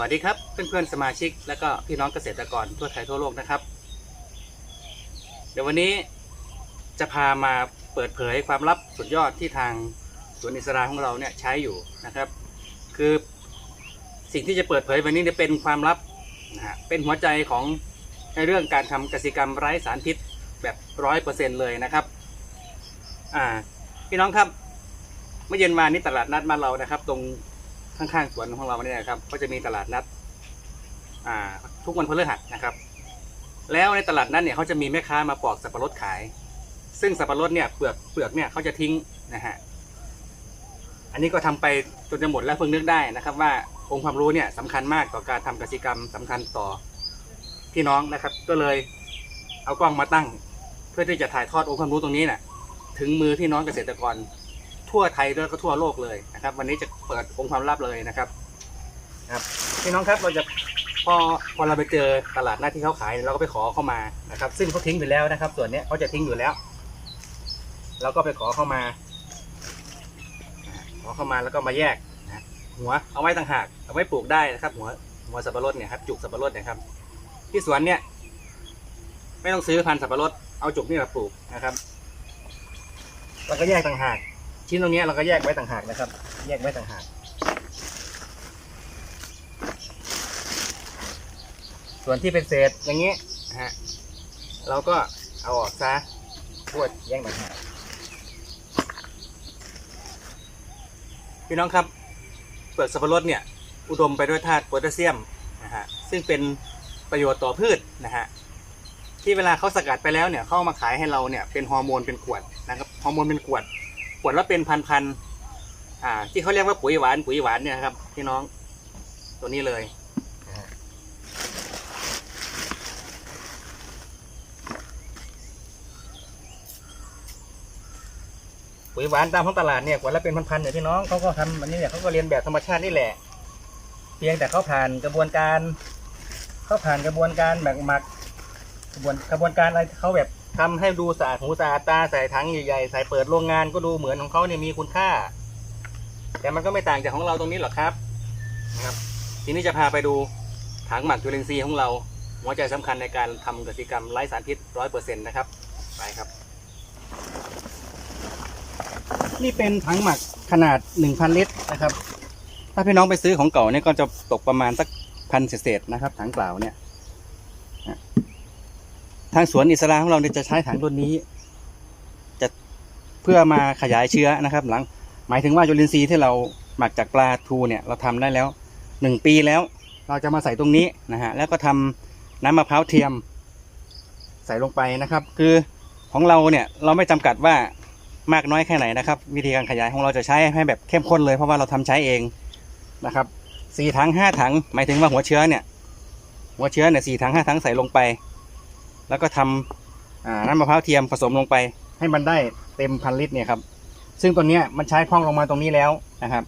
วัสดีครับเพื่อนๆสมาชิก และก็พี่น้องเกษตรกรทั่วไทยทั่วโลกนะครับ เดี๋ยววันนี้จะพามาเปิดเผยความลับสุดยอดที่ทางสวนอิสราของเราเนี่ยใช้อยู่นะครับ คือสิ่งที่จะเปิดเผยวันนี้เนี่ยเป็นความลับนะฮะเป็นหัวใจของในเรื่องการทำกสิกรรมไร้สารพิษแบบร้อยเปอร์เซ็นเลยนะครับอ่าพี่น้องครับเมื่อเย็นวานนี้ตลาดนัดมานเรานะครับ ตรง ข้างๆสวนของเราเนี่ยนะครับ ก็จะมีตลาดนัดทุกวันพฤหัสนะครับ แล้วในตลาดนัดเนี่ยเขาจะมีแม่ค้ามาปอกสับปะรดขาย ซึ่งสับปะรดเนี่ยเปลือกเปลือกเนี่ยเขาจะทิ้งนะฮะอันนี้ก็ทำไปจนจะหมดแล้วเพิ่งนึกได้นะครับ ว่าองค์ความรู้เนี่ยสำคัญมากต่อการทำกสิกรรมสำคัญต่อพี่น้องนะครับ ก็เลยเอากล้องมาตั้ง เพื่อที่จะถ่ายทอดองค์ความรู้ตรงนี้น่ะถึงมือพี่น้องเกษตรกร ทั่วไทยแล้วก็ทั่วโลกเลยนะครับ วันนี้จะเปิดองค์ความลับเลยนะครับครับพี่น้องครับเราจะพอพอเราไปเจอตลาดหน้าที่เขาขายเราก็ไปขอเข้ามานะครับ ซึ่งเขาทิ้งไปแล้วนะครับ ส่วนเนี้ยเขาจะทิ้งอยู่แล้วเราก็ไปขอเข้ามา ขอเข้ามาแล้วก็มาแยกนะหัวเอาไว้ต่างหากเอาไว้ปลูกได้นะครับ หัวหัวสับปะรดเนี่ยครับจุกสับปะรดนะครับ ที่สวนเนี่ย ไม่ต้องซื้อพันธุ์สับปะรดเอาจุกนี่มาปลูกนะครับแล้วก็แยกต่างหาก ชิ้นตรงนี้เราก็แยกไว้ต่างหากนะครับ แยกไว้ต่างหาก ส่วนที่เป็นเศษอย่างนี้นะฮะเราก็เอาออกซะพวดแยกต่างหากพี่น้องครับเปลือกสับปะรดเนี่ยอุดมไปด้วยธาตุโพแทสเซียมนะฮะซึ่งเป็นประโยชน์ต่อพืชนะฮะที่เวลาเขาสกัดไปแล้วเนี่ยเขาเอามาขายให้เราเนี่ยเป็นฮอร์โมนเป็นขวดนะครับฮอร์โมนเป็นขวด ขวดละเป็นพันๆอ่า ที่เขาเรียกว่าปุ๋ยหวานปุ๋ยหวานเนี่ยครับพี่น้อง ตัวนี้เลยปุ๋ยหวานตามท้องตลาดเนี่ยขวดละเป็นพันๆเนี่ยพี่น้องเขาก็ทำอันนี้เนี่ยเขาก็เรียนแบบธรรมชาตินี่แหละ เพียงแต่เขาผ่านกระบวนการเขาผ่านกระบวนการแบ่งหมักกระบวนกระบวนการอะไรเขาแบบ ทำให้ดูสะอาดหูสะอาดตาใส่ถังใหญ่ๆใส่เปิดโรงงานก็ดูเหมือนของเขาเนี่ยมีคุณค่า แต่มันก็ไม่ต่างจากของเราตรงนี้หรอกครับนะครับ ทีนี้จะพาไปดูถังหมักจุลินทรีย์ของเราหัวใจสำคัญในการทำกสิกรรมไร้สารพิษร้อยเปอร์เซ็นต์นะครับไปครับ นี่เป็นถังหมักขนาดหนึ่งพันลิตรนะครับ ถ้าพี่น้องไปซื้อของเก่าเนี่ยก็จะตกประมาณสักพันเศษๆนะครับถังเปล่าเนี่ย ทางสวนอิสระของเราเนี่ยจะใช้ถังรุ่นนี้ จะเพื่อมาขยายเชื้อนะครับ หลัง หมายถึงว่าจุลินทรีย์ที่เราหมักจากปลาทูเนี่ยเราทำได้แล้วหนึ่งปีแล้ว เราจะมาใส่ตรงนี้นะฮะแล้วก็ทำน้ำมะพร้าวเทียม ใส่ลงไปนะครับ คือของเราเนี่ยเราไม่จำกัดว่ามากน้อยแค่ไหนนะครับ วิธีการขยายของเราจะใช้ให้แบบเข้มข้นเลยเพราะว่าเราทำใช้เองนะครับสี่ถังห้าถังหมายถึงว่าหัวเชื้อเนี่ย หัวเชื้อเนี่ยสี่ถังห้าถังใส่ลงไป แล้วก็ทำอ่าน้ำมะพร้าวเทียมผสมลงไป ให้มันได้เต็มพันลิตรเนี่ยครับ ซึ่งตัวเนี้ยมันใช้พร่องลงมาตรงนี้แล้วนะครับ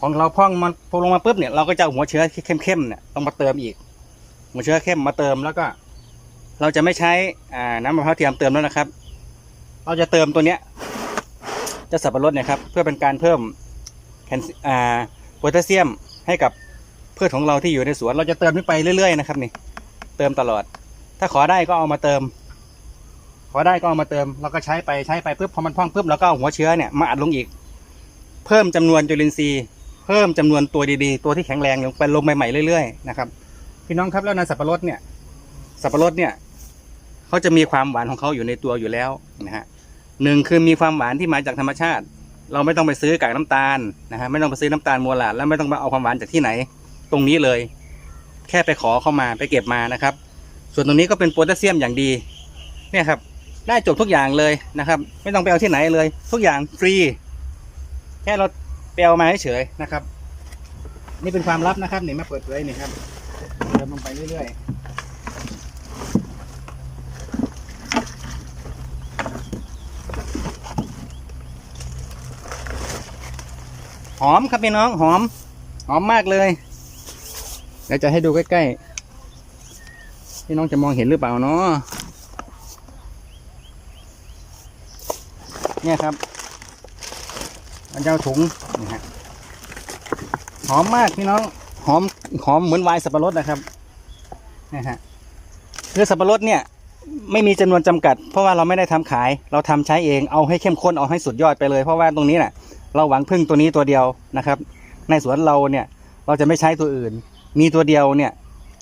ของเราพร่องมันพอลงมาปุ๊บเนี่ยเราก็จะเอาหัวเชื้อเข้มๆเนี่ยต้องมาเติมอีก หัวเชื้อเข้มมาเติมแล้วก็ เราจะไม่ใช้อ่าน้ำมะพร้าวเทียมเติมแล้วนะครับ เราจะเติมตัวเนี้ยเจะสับปะรดเนี่ยครับเพื่อเป็นการเพิ่มแคลอ่าโพแทสเซียมให้กับพืชของเราที่อยู่ในสวนเราจะเติมขึ้นไปเรื่อยๆนะครับนี่เติมตลอด ถ้าขอได้ก็เอามาเติม ขอได้ก็เอามาเติมเราก็ใช้ไปใช้ไปปุ๊บพอมันพองปุ๊บเราก็เอาหัวเชื้อเนี่ยมาอัดลงอีก เพิ่มจำนวนจุลินทรีย์ เพิ่มจำนวนตัวดีๆ ตัวที่แข็งแรงลงไปลงใหม่ๆเรื่อยๆนะครับพี่น้องครับแล้วในสับปะรดเนี่ย สับปะรดเนี่ยเขาจะมีความหวานของเขาอยู่ในตัวอยู่แล้วนะฮะหนึ่งคือมีความหวานที่มาจากธรรมชาติ เราไม่ต้องไปซื้อกากน้ำตาลนะฮะไม่ต้องไปซื้อน้ำตาลโมลาดแล้วไม่ต้องมาเอาความหวานจากที่ไหน ตรงนี้เลย แค่ไปขอเข้ามาไปเก็บมานะครับ ส่วนตรงนี้ก็เป็นโพแทสเซียมอย่างดี เนี่ยครับ ได้จบทุกอย่างเลยนะครับ ไม่ต้องไปเอาที่ไหนเลย ทุกอย่างฟรี แค่เราไปเอามาเฉยๆนะครับ นี่เป็นความลับนะครับนี่มาเปิดเผยนี่ครับเติมลงไปเรื่อยๆหอมครับพี่น้องหอม หอมมากเลยเดี๋ยวจะให้ดูใกล้ๆ พี่น้องจะมองเห็นหรือเปล่าเนาะเนี่ยครับมันจะเอาถุงนี่ฮะหอมมากพี่น้องหอมหอมเหมือนวน์สับปะรดนะครับนะฮะคือสับปะรดเนี่ย ไม่มีจำนวนจำกัด เพราะว่าเราไม่ได้ทำขาย เราทำใช้เองเอาให้เข้มข้นเอาให้สุดยอดไปเลย เพราะว่าตรงนี้น่ะเราหวังพึ่งตัวนี้ตัวเดียวนะครับ ในสวนเราเนี่ย เราจะไม่ใช้ตัวอื่น มีตัวเดียวเนี่ย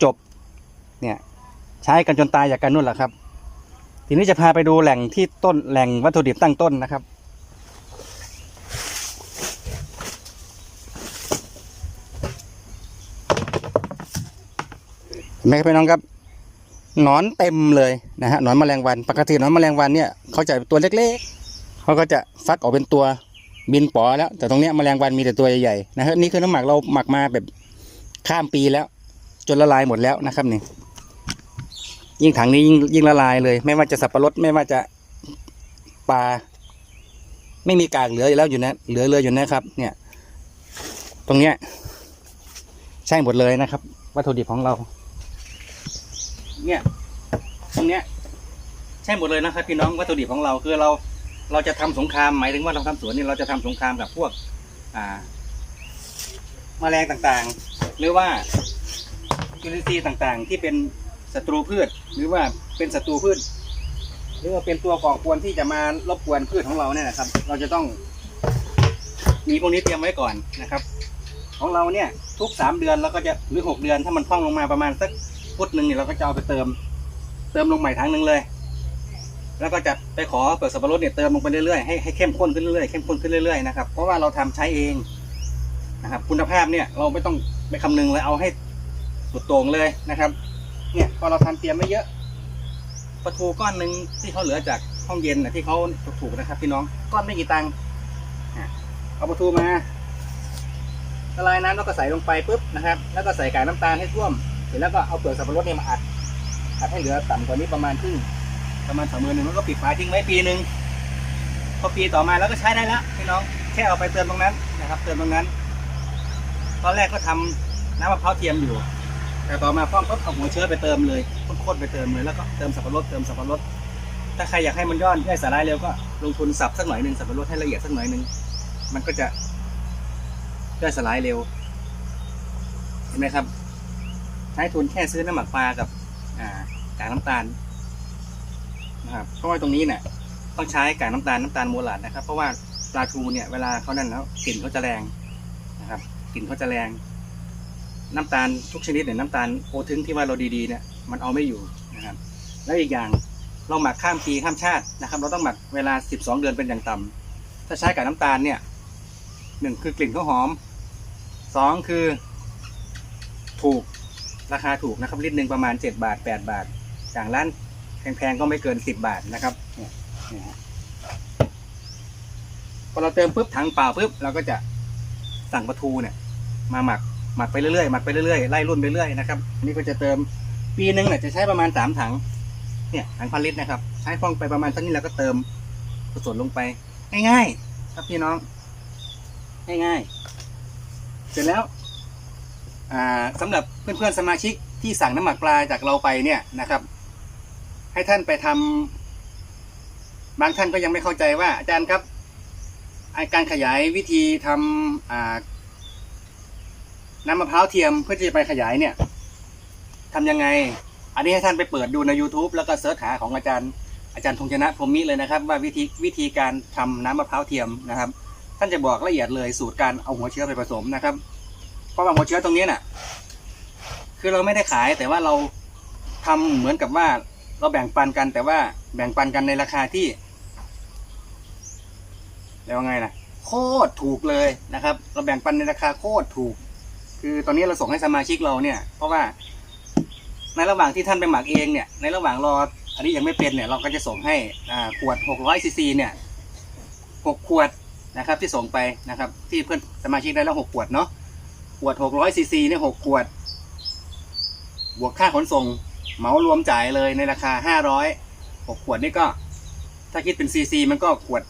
จบเนี่ย ใช้กันจนตายจากกันนู่นแหละครับ ทีนี้จะพาไปดูแหล่งที่ต้นแหล่งวัตถุดิบตั้งต้นนะครับ เห็นไหมครับพี่น้องครับหนอนเต็มเลยนะฮะหนอนแมลงวัน ปกติหนอนแมลงวันเนี่ยเขาจะตัวเล็กๆเขาก็จะฟักออกเป็นตัวบินป๋อแล้ว แต่ตรงเนี้ยแมลงวันมีแต่ตัวใหญ่ๆนะฮะนี่คือน้ำหมักเราหมักมาแบบข้ามปีแล้ว จนละลายหมดแล้วนะครับนี่ ยิ่งถังนี้ยิ่งยิ่งละลายเลย ไม่ว่าจะสับปะรดไม่ว่าจะปลาไม่มีกากเหลืออยู่แล้วอยู่นะเหลือเลยอยู่นะครับ เนี่ย ตรงเนี้ยใช่หมดเลยนะครับ วัตถุดิบของเรา เนี่ย ตรงเนี้ย ใช่หมดเลยนะครับ พี่น้องวัตถุดิบของเราคือเรา เราจะทำสงครามหมายถึงว่าเราทำสวนนี่เราจะทำสงครามกับพวก อ่าแมลงต่างๆ หรือว่าจุลินทรีย์ต่างๆ ที่เป็นศัตรูพืช หรือว่าเป็นศัตรูพืชหรือว่าเป็นตัวก่อกวนที่จะมารบกวนพืชของเราเนี่ยนะครับ เราจะต้อง มีพวกนี้เตรียมไว้ก่อนนะครับ ของเราเนี่ย ทุกสามเดือนเราก็จะหรือหกเดือนถ้ามันพ่องลงมาประมาณสักฟุตหนึ่งเนี่ยเราก็จะเอาไปเติม เติมลงใหม่ทั้งหนึ่งเลย แล้วก็จะไปขอเปิดสับปะรดเนี่ยเติมลงไปเรื่อยๆให้ให้เข้มข้นขึ้นเรื่อยๆเข้มข้นขึ้นเรื่อยๆนะครับเพราะว่าเราทำใช้เองนะครับ คุณภาพเนี่ยเราไม่ต้องไปคำนึงเลยเอาให้สุดโต่งเลยนะครับ เนี่ยพอเราทำเตรียมไม่เยอะปลาทูก้อนหนึ่งที่เขาเหลือจากห้องเย็นนะที่เขาถูกนะครับพี่น้องก้อนไม่กี่ตังค์เอาปลาทูมาละลายน้ำแล้วก็ใส่ลงไปปุ๊บนะครับ แล้วก็ใส่กากน้ำตาลให้ท่วม เสร็จแล้วก็เอาเปลือกสับปะรดเนี่ยมาอัดอัดให้เหลือต่ำกว่านี้ประมาณครึ่งประมาณสองมือหนึ่งแล้วก็ปิดฝาทิ้งไว้ปีหนึ่งพอปีต่อมาแล้วก็ใช้ได้แล้วพี่น้องแค่เอาไปเติมตรงนั้นนะครับ เติมตรงนั้น ตอนแรกก็ทำน้ำมะพร้าวเทียมอยู่ แต่ต่อมาพ่อก็เอาหัวเชื้อไปเติมเลยข้นๆไปเติมเลยแล้วก็เติมสับปะรดเติมสับปะรด ถ้าใครอยากให้มันย่อนย่อยสลายเร็วก็ลงทุนสับสักหน่อยหนึ่งสับปะรดให้ละเอียดสักหน่อยหนึ่งมันก็จะย่อยสลายเร็วเห็นไหมครับ ใช้ทุนแค่ซื้อน้ำหมักปลากับกากน้ำตาลนะครับเพราะว่าตรงนี้เนี่ยต้องใช้กากน้ำตาลน้ำตาลโมลาดนะครับ เพราะว่าปลาทูเนี่ยเวลาเขานั่นแล้วกลิ่นเขาจะแรงนะครับกลิ่นเขาจะแรง น้ำตาลทุกชนิดเนี่ยน้ำตาลโอทึงที่ว่าเราดีๆเนี่ยมันเอาไม่อยู่นะครับ แล้วอีกอย่างเราหมักข้ามปีข้ามชาตินะครับ เราต้องหมักเวลา 12 เดือนเป็นอย่างต่ำถ้าใช้กับน้ำตาลเนี่ยหนึ่งคือกลิ่นเขาหอมสองคือ ถูกราคาถูกนะครับลิตรหนึ่งประมาณเจ็ดบาทแปดบาทอย่างร้านแพงๆก็ไม่เกินสิบบาทนะครับเนี่ยพอเราเติมปุ๊บถังเปล่าปุ๊บเราก็จะสั่งปลาทูเนี่ย มาหมัก หมักไปเรื่อยๆหมักไปเรื่อยๆไล่รุ่นไปเรื่อยนะครับอันนี่ก็จะเติมปีหนึ่งเนี่ยจะใช้ประมาณสามถังเนี่ยถังพันลิตรนะครับ ใช้ฟองไปประมาณเท่านี้แล้วก็เติมผสมลงไป ง่ายๆครับพี่น้อง ง่ายๆ เสร็จแล้วอ่าสำหรับเพื่อนๆสมาชิกที่สั่งน้ำหมักปลาจากเราไปเนี่ยนะครับ ให้ท่านไปทำบางท่านก็ยังไม่เข้าใจว่าอาจารย์ครับ การขยายวิธีทำอ่า น้ำมะพร้าวเทียมเพื่อที่จะไปขยายเนี่ยทำยังไง อันนี้ให้ท่านไปเปิดดูใน YouTube แล้วก็เสิร์ชหาของอาจารย์อาจารย์ธงชนะพรหมมิเลยนะครับ ว่าวิธีวิธีการทำน้ำมะพร้าวเทียมนะครับ ท่านจะบอกละเอียดเลยสูตรการเอาหัวเชื้อไปผสมนะครับเพราะว่าหัวเชื้อตรงนี้น่ะ คือเราไม่ได้ขายแต่ว่าเราทำเหมือนกับว่าเราแบ่งปันกัน แต่ว่าแบ่งปันกันในราคาที่เรียกว่าไงนะโคตรถูกเลยนะครับ เราแบ่งปันในราคาโคตรถูก คือตอนนี้เราส่งให้สมาชิกเราเนี่ย เพราะว่าในระหว่างที่ท่านไปหมักเองเนี่ย ในระหว่างรออันนี้ยังไม่เป็นเนี่ย เราก็จะส่งให้อ่าขวด 600ซีซีเนี่ยหกขวดนะครับที่ส่งไปนะครับ ที่เพื่อนสมาชิกได้แล้วหกขวดเนาะขวด 600ซีซีเนี่ย6ขวด บวกค่าขนส่งเหมารวมจ่ายเลยในราคา 500 6ขวดนี่ก็ ถ้าคิดเป็นซีซีมันก็ขวด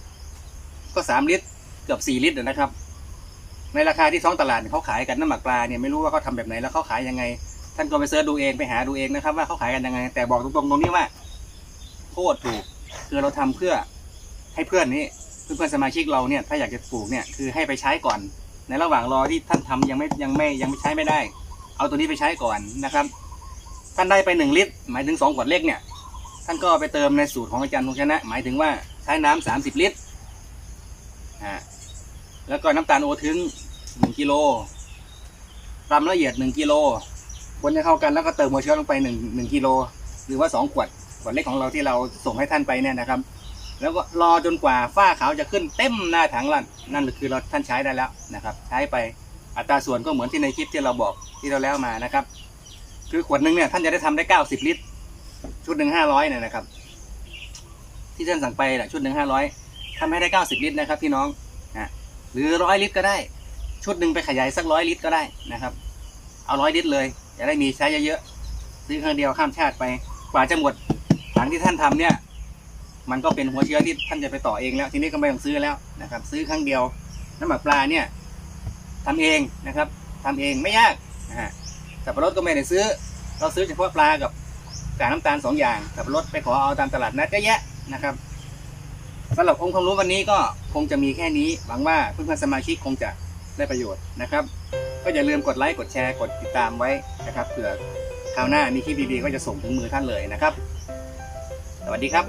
ก็ 3 ลิตรเกือบ 4 ลิตรนะครับ ในราคาที่ท้องตลาดเขาขายกันน้ำหมักปลาเนี่ยไม่รู้ว่าเขาทำแบบไหนแล้วเขาขายยังไง ท่านก็ไปเสิร์ชดูเองไปหาดูเองนะครับ ว่าเขาขายกันยังไง แต่บอกตรงๆตรงนี้ว่าโคตรถูกคือเราทำเพื่อให้เพื่อนนี้เพื่อนสมาชิกเราเนี่ยถ้าอยากจะปลูกเนี่ยคือให้ไปใช้ก่อน ในระหว่างรอที่ท่านทำยังไม่ยังไม่ยังไม่ใช้ไม่ได้ เอาตัวนี้ไปใช้ก่อนนะครับ ท่านได้ไปหนึ่งลิตร หมายถึงสองขวดเล็กเนี่ยท่านก็ไปเติมในสูตรของอาจารย์พงชนะ หมายถึงว่าใช้น้ำสามสิบลิตรอ่าแล้วก็น้ำตาลโอทึง หนึ่งกิโลรำละเอียดหนึ่งกิโลคนให้เข้ากันแล้วก็เติมหัวเชื้อลงไปหนึ่งหนึ่งกิโลหรือว่าสองขวดขวดเล็กของเราที่เราส่งให้ท่านไปเนี่ยนะครับ แล้วก็รอจนกว่าฝ้าขาวจะขึ้นเต็มหน้าถังละนั่นคือเราท่านใช้ได้แล้วนะครับ ใช้ไปอัตราส่วนก็เหมือนที่ในคลิปที่เราบอกที่เราแล้วมานะครับ คือขวดหนึ่งเนี่ยท่านจะได้ทำได้เก้าสิบลิตร ชุดหนึ่งห้าร้อยเนี่ยนะครับ ที่ท่านสั่งไปแหละชุดหนึ่งห้าร้อยทำให้ได้เก้าสิบลิตรนะครับพี่น้องนะหรือร้อยลิตรก็ได้ ชุดหนึ่งไปขยายสักร้อยลิตรก็ได้นะครับ เอาร้อยลิตรเลยจะได้มีใช้เยอะๆซื้อครั้งเดียวข้ามชาติไป กว่าจะหมดถังที่ท่านทำเนี่ย มันก็เป็นหัวเชื้อที่ท่านจะไปต่อเองแล้ว ทีนี้ก็ไม่ต้องซื้อแล้วนะครับ ซื้อครั้งเดียวน้ำหมักปลาเนี่ยทำเองนะครับทำเองไม่ยากนะฮะสับปะรดก็ไม่ได้ซื้อ เราซื้อเฉพาะปลากับกากน้ำตาลสองอย่างสับปะรดไปขอเอาตามตลาดนัดก็แยะนะครับสำหรับองค์ความรู้วันนี้ก็คงจะมีแค่นี้หวังว่าเพื่อนๆสมาชิกคงจะ ได้ประโยชน์นะครับ ก็อย่าลืมกดไลค์กดแชร์กดติดตามไว้นะครับเผื่อคราวหน้ามีคลิปดีๆก็จะส่งถึงมือท่านเลยนะครับ สวัสดีครับ